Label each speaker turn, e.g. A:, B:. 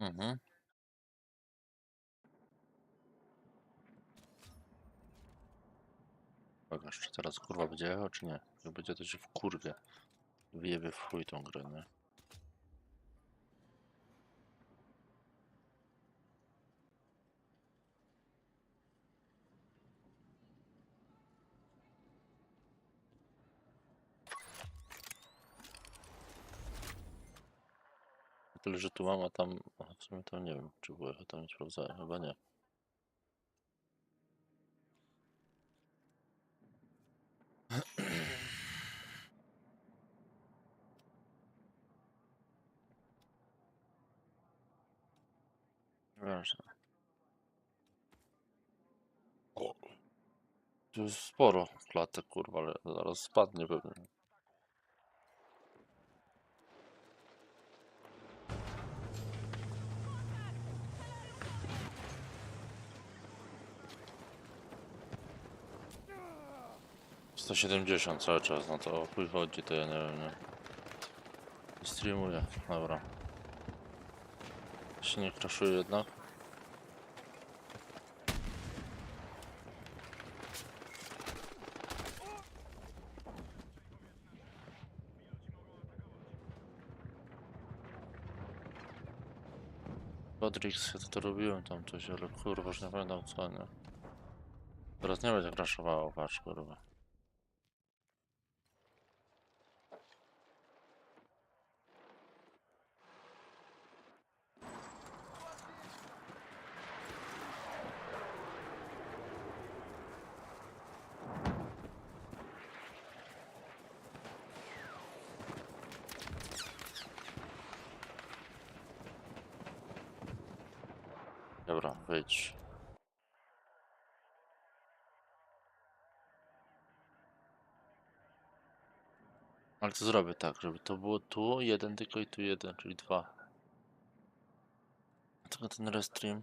A: Mhm. Pokaż, czy teraz kurwa będzie jechał, czy nie? Jak będzie to się w kurwie. Wyjebie w chuj tą grę, nie? Tyle, że tu mam, a tam... W sumie to nie wiem, czy jechać, tam nie sprawdzałem, chyba nie. O. Tu jest sporo klatek, kurwa, ale zaraz spadnie pewnie. Sto siedemdziesiąt cały czas, no to o chuj chodzi, to ja nie wiem, nie. Streamuję, dobra. Się nie kraszuje jednak. Rodrix, ja to robiłem tam coś, ale kurwa, już nie pamiętam co, nie. Teraz nie będzie kraszowało, patrz, kurwa. Dobra, wyjdź. Ale to zrobię tak, żeby to było tu jeden tylko i tu jeden, czyli dwa. Tylko ten restream